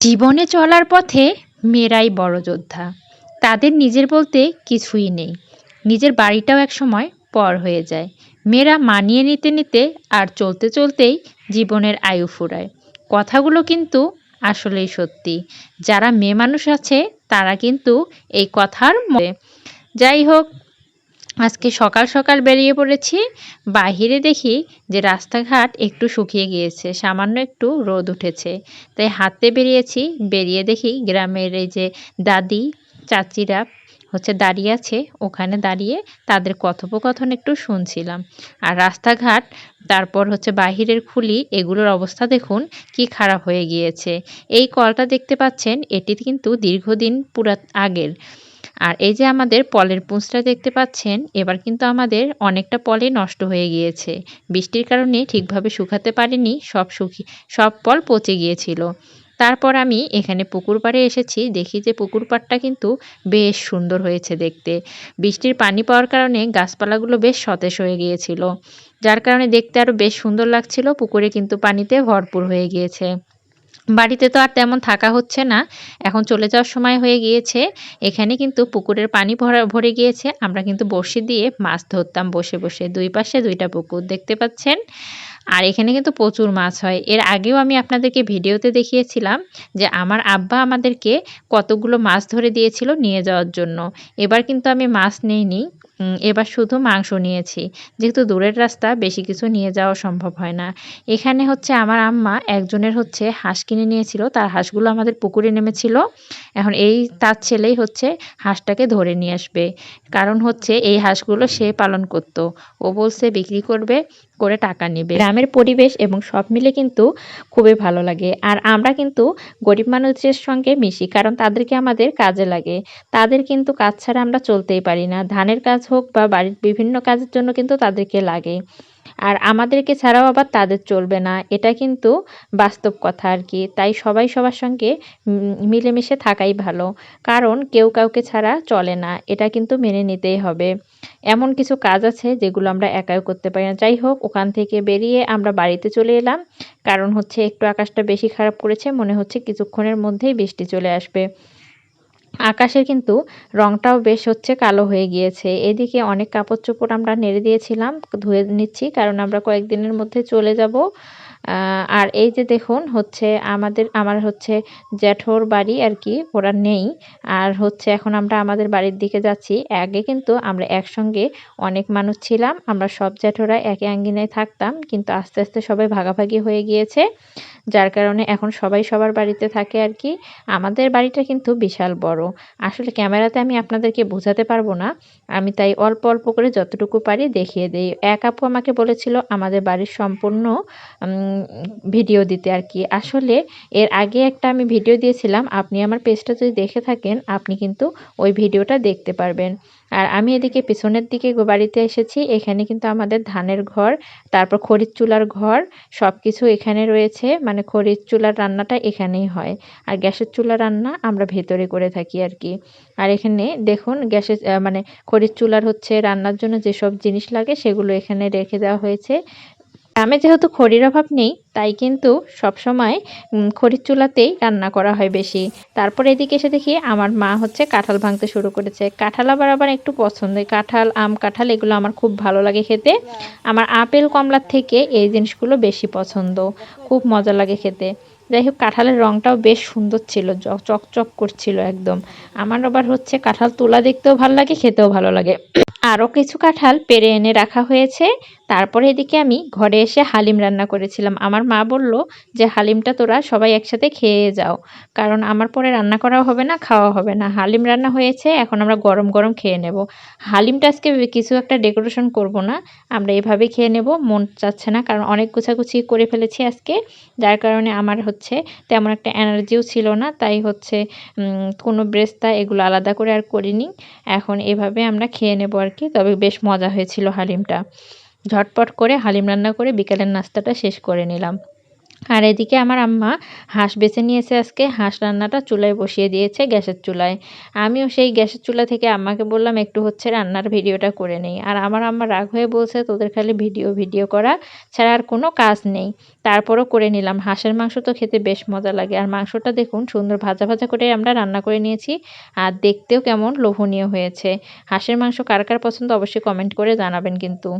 জীবনে চলার পথে মেয়েরাই বড় যোদ্ধা। তাদের নিজের বলতে কিছুই নেই। নিজের বাড়িটাও একসময় পর হয়ে যায়। মেয়েরা মানিয়ে নিতে নিতে আর চলতে চলতেই জীবনের আয়ু ফুরায়। কথাগুলো কিন্তু আসলেই সত্যি। যারা মেয়ে মানুষ আছে, তারা কিন্তু এই কথার যাই হোক আজকে সকাল সকাল বেরিয়ে পড়েছি। বাহিরে দেখি যে রাস্তাঘাট একটু শুকিয়ে গিয়েছে, সামান্য একটু রোদ উঠেছে। তাই হাঁটতে বেরিয়েছি, বেরিয়ে দেখি গ্রামের এই যে দাদি, চাচিরা হচ্ছে দাঁড়িয়ে আছে, ওখানে দাঁড়িয়ে তাদের কথোপকথন একটু শুনছিলাম। আর রাস্তাঘাট, তারপর হচ্ছে বাহিরের খুলি, এগুলোর অবস্থা দেখুন কি খারাপ হয়ে গিয়েছে। এই কলটা দেখতে পাচ্ছেন, এটি কিন্তু দীর্ঘদিন পুরা আগের। আর এই যে আমাদের পলের পুঁচটা দেখতে পাচ্ছেন, এবার কিন্তু আমাদের অনেকটা পলে নষ্ট হয়ে গিয়েছে। বৃষ্টির কারণে ঠিকভাবে শুকাতে পারেনি, সব শুকি, সব পল পচে গিয়েছিল। তারপর আমি এখানে পুকুর পাড়ে এসেছি, দেখি যে পুকুর পাড়টা কিন্তু বেশ সুন্দর হয়েছে দেখতে। বৃষ্টির পানি পাওয়ার কারণে গাছপালাগুলো বেশ সতেজ হয়ে গিয়েছিল। যার কারণে দেখতে আরও বেশ সুন্দর লাগছিল, পুকুরে কিন্তু পানিতে ভরপুর হয়ে গিয়েছে। বাড়িতে তো আর তেমন থাকা হচ্ছে না। এখন চলে যাওয়ার সময় হয়ে গিয়েছে। এখানে কিন্তু পুকুরের পানি ভরা, ভরে গিয়েছে। আমরা কিন্তু বড়শি দিয়ে মাছ ধরতাম বসে বসে। দুই পাশে দুইটা পুকুর দেখতে পাচ্ছেন। আর এখানে কিন্তু প্রচুর মাছ হয়। এর আগেও আমি আপনাদেরকে ভিডিওতে দেখিয়েছিলাম যে আমার আব্বা আমাদেরকে কতগুলো মাছ ধরে দিয়েছিল নিয়ে যাওয়ার জন্য। এবার কিন্তু আমি মাছ নেইনি। এবার শুধু মাংস নিয়েছি। যেহেতু দূরের রাস্তা, বেশি কিছু নিয়ে যাওয়া সম্ভব হয় না। এখানে হচ্ছে আমার আম্মা, একজনের হচ্ছে হাঁস কিনে নিয়েছিল। তার হাঁসগুলো আমাদের পুকুরে নেমেছিল। এখন এই তার ছেলেই হচ্ছে হাঁসটাকে ধরে নিয়ে আসবে। কারণ হচ্ছে এই হাঁসগুলো সে পালন করত। ও বলছে, বিক্রি করবে, করে টাকা নেবে। গ্রামের পরিবেশ এবং সব মিলে কিন্তু খুবই ভালো লাগে। আর আমরা কিন্তু গরিব মানুষের সঙ্গে মিশি, কারণ তাদেরকে আমাদের কাজে লাগে। তাদের কিন্তু কাজ ছাড়া আমরা চলতেই পারি না। ধানের কাজ হোক বা বাড়ির বিভিন্ন কাজের জন্য কিন্তু তাদেরকে লাগে। আর আমাদেরকে ছাড়াও আবার তাদের চলবে না। এটা কিন্তু বাস্তব কথা আর কি। তাই সবাই সবার সঙ্গে মিলেমিশে থাকাই ভালো। কারণ কেউ কাউকে ছাড়া চলে না। এটা কিন্তু মেনে নিতেই হবে। এমন কিছু কাজ আছে যেগুলো আমরা একাও করতে পারি না। যাই হোক, ওখান থেকে বেরিয়ে আমরা বাড়িতে চলে এলাম। কারণ হচ্ছে একটু আকাশটা বেশি খারাপ করেছে, মনে হচ্ছে কিছুক্ষণের মধ্যেই বৃষ্টি চলে আসবে। আকাশের কিন্তু রংটাও বেশ হচ্ছে কালো হয়ে গিয়েছে। এদিকে অনেক কাপড় চোপড় আমরা নেড়ে দিয়েছিলাম, ধুয়ে নিচ্ছি, কারণ আমরা কয়েকদিনের মধ্যে চলে যাব। আর এই যে দেখুন, হচ্ছে আমাদের, আমার হচ্ছে জ্যাঠোর বাড়ি আর কি, ওরা নেই। আর হচ্ছে এখন আমরা আমাদের বাড়ির দিকে যাচ্ছি। আগে কিন্তু আমরা একসঙ্গে অনেক মানুষ ছিলাম। আমরা সব জ্যাঠোরা একে আঙ্গিনায় থাকতাম, কিন্তু আস্তে আস্তে সবাই ভাগাভাগি হয়ে গিয়েছে, যার কারণে এখন সবাই সবার বাড়িতে থাকে আর কি। আমাদের বাড়িটা কিন্তু বিশাল বড়। আসলে ক্যামেরাতে আমি আপনাদেরকে বোঝাতে পারব না। আমি তাই অল্প অল্প করে যতটুকু পারি দেখিয়ে দিই। এক আপু আমাকে বলেছিল, আমাদের বাড়ির সম্পূর্ণ ভিডিও দিতে আর কি। আসলে এর আগে একটা আমি ভিডিও দিয়েছিলাম, আপনি আমার পেজটা যদি দেখে থাকেন, আপনি কিন্তু ওই ভিডিওটা দেখতে পারবেন। আর আমি এদিকে পিছনের দিকে বাড়িতে এসেছি, এখানে কিন্তু আমাদের ধানের ঘর, তারপর খড়ির চুলার ঘর সব কিছু এখানে রয়েছে মানে খড়ির চুলার রান্নাটা এখানেই হয়। আর গ্যাসের চুলা রান্না আমরা ভেতরে করে থাকি আর কি। আর এখানে দেখুন, গ্যাসের মানে খড়ির চুলার হচ্ছে রান্নার জন্য যেসব জিনিস লাগে সেগুলো এখানে রেখে দেওয়া হয়েছে। গ্রামে যেহেতু খড়ির অভাব নেই, তাই কিন্তু সবসময় খড়ির চুলাতেই রান্না করা হয় বেশি। তারপর এদিকে এসে দেখি আমার মা হচ্ছে কাঁঠাল ভাঙতে শুরু করেছে। কাঁঠাল আবার আবার একটু পছন্দ কাঁঠাল, আম, কাঁঠাল এগুলো আমার খুব ভালো লাগে খেতে। আমার আপেল কমলার থেকে এই জিনিসগুলো বেশি পছন্দ। খুব মজা লাগে খেতে। যাই হোক, কাঁঠালের রঙটাও বেশ সুন্দর ছিল চকচক করছিল একদম। আমার আবার হচ্ছে কাঁঠাল তোলা দেখতেও ভালো লাগে, খেতেও ভালো লাগে। আরও কিছু কাঁঠাল পেরে এনে রাখা হয়েছে। তারপরে এদিকে আমি ঘরে এসে হালিম রান্না করেছিলাম। আমার মা বলল যে, হালিমটা তোরা সবাই একসাথে খেয়ে যাও। কারণ আমার পরে রান্না করাও হবে না, খাওয়া হবে না। হালিম রান্না হয়েছে, এখন আমরা গরম গরম খেয়ে নেব। হালিমটা আজকে কিছু একটা ডেকোরেশন করব না, আমরা এভাবে খেয়ে নেব, মন চাচ্ছে না। কারণ অনেক গুছাগুছি করে ফেলেছি আজকে। যার কারণে আমার হচ্ছে তেমন একটা এনার্জিও ছিল না। তাই হচ্ছে কোনো ব্রেস্তা এগুলো আলাদা করে আর করিনি। এখন এভাবে আমরা খেয়ে নেব আর কি তবে বেশ মজা হয়েছিল হালিমটা। ঝটপট করে হালিম রান্না করে বিকেলের নাস্তাটা শেষ করে নিলাম। আর এদিকে আমার আম্মা হাঁস বেছে নিয়েছে আজকে। হাঁস রান্নাটা চুলায় বসিয়ে দিয়েছে গ্যাসের চুলায়। আমিও সেই গ্যাসের চুলা থেকে আম্মাকে বললাম, একটু হচ্ছে রান্নার ভিডিওটা করে নেই। আর আমার আম্মা রাগ হয়ে বলছে, তোদের খালি ভিডিও ভিডিও করা ছাড়া আর কোনো কাজ নেই। তারপরও করে নিলাম। হাঁসের মাংস তো খেতে বেশ মজা লাগে। আর মাংসটা দেখুন, সুন্দর ভাজা ভাজা করে আমরা রান্না করে নিয়েছি। আর দেখতেও কেমন লোভনীয় হয়েছে। হাঁসের মাংস কার কার পছন্দ অবশ্যই কমেন্ট করে জানাবেন কিন্তু।